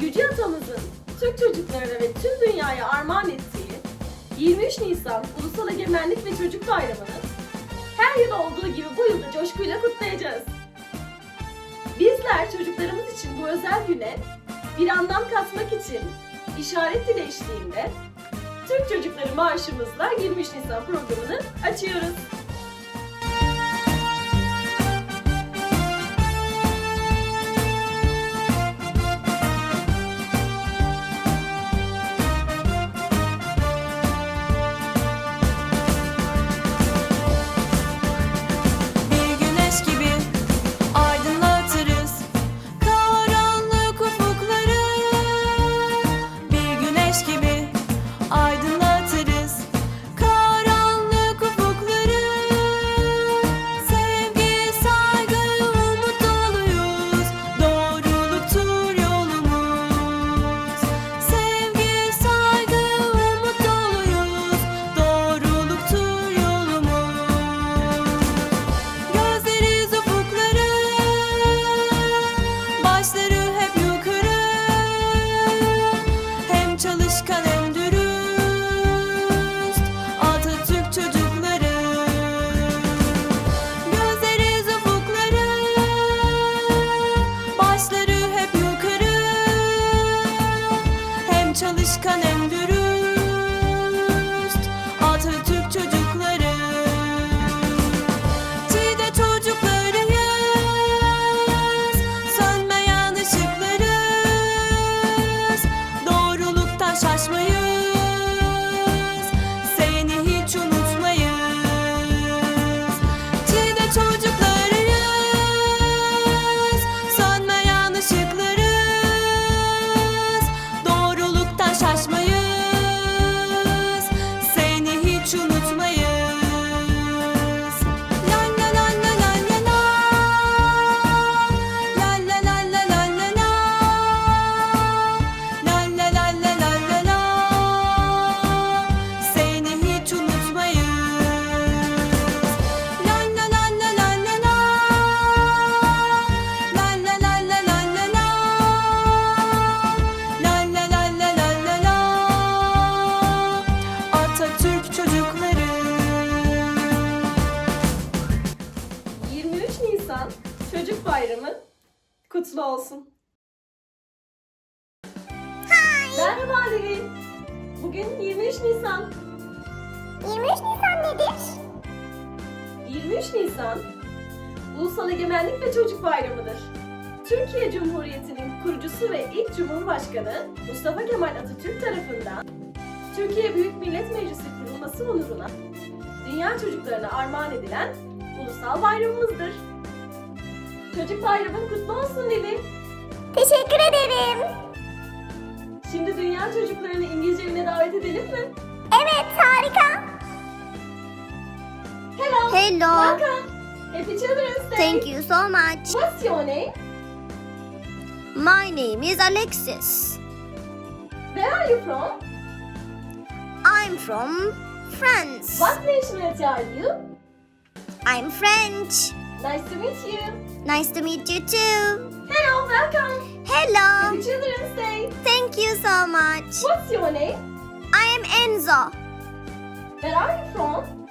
Yüce Atamızın Türk çocuklarına ve tüm dünyaya armağan ettiği 23 Nisan Ulusal Egemenlik ve Çocuk Bayramı'nı her yıl olduğu gibi bu yılda coşkuyla kutlayacağız. Bizler çocuklarımız için bu özel güne bir anlam katmak için işaret dili eşliğinde Türk Çocukları Marşımızla 23 Nisan programını açıyoruz. ask me. Kutlu olsun. Merhaba Lili. Bugün 23 Nisan. 23 Nisan nedir? 23 Nisan Ulusal Egemenlik ve Çocuk Bayramı'dır. Türkiye Cumhuriyeti'nin kurucusu ve ilk Cumhurbaşkanı Mustafa Kemal Atatürk tarafından Türkiye Büyük Millet Meclisi kurulması onuruna dünya çocuklarına armağan edilen ulusal bayramımızdır. Çocuk Bayramın kutlu olsun Lili. Teşekkür ederim. Şimdi dünya çocuklarını İngilizce evine davet edelim mi? Evet harika. Hello. Hello. Welcome. Happy Children's Day. Thank you so much. What's your name? My name is Alexis. Where are you from? I'm from France. What nationality are you? I'm French. Nice to meet you. Nice to meet you too. Hello, welcome. Hello. Happy Children's Day. Thank you so much. What's your name? I am Enzo. Where are you from?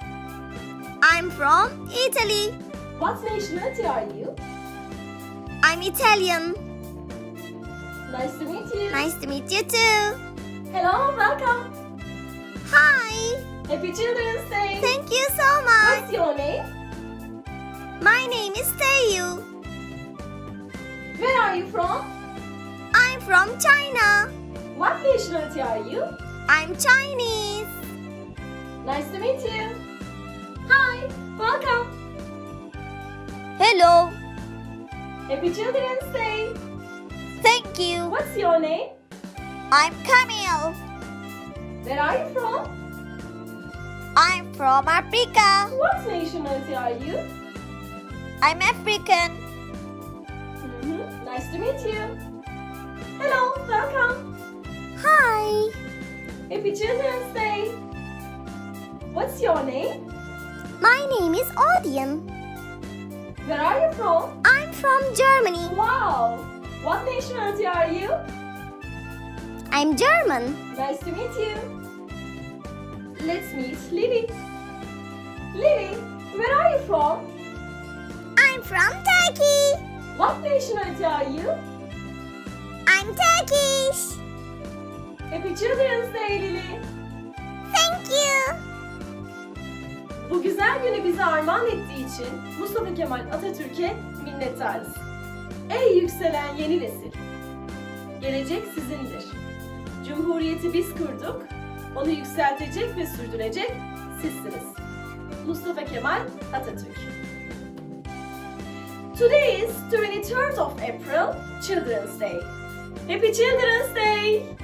I'm from Italy. What nationality are you? I'm Italian. Nice to meet you. Nice to meet you too. Hello, welcome. Hi. Happy Children's Day. Thank you are you from? I'm from China. What nationality are you? I'm Chinese. Nice to meet you. Hi, welcome. Hello. Happy Children's Day. Thank you. What's your name? I'm Camille. Where are you from? I'm from Africa. What nationality are you? I'm African. Nice to meet you. Hello, welcome. Hi. Happy Children's Day. What's your name? My name is Odion. Where are you from? I'm from Germany. Wow! What nationality are you? I'm German. Nice to meet you. Let's meet Lily. Lily, where are you from? I'm from Turkey. What nationality are you? I'm Turkish. Happy Children's Day Lily. Thank you. Bu güzel günü bize armağan ettiği için Mustafa Kemal Atatürk'e minnettarız. Ey yükselen yeni nesil! Gelecek sizindir. Cumhuriyeti biz kurduk, onu yükseltecek ve sürdürecek sizsiniz. Mustafa Kemal Atatürk Today is 23rd of April, Children's Day. Happy Children's Day!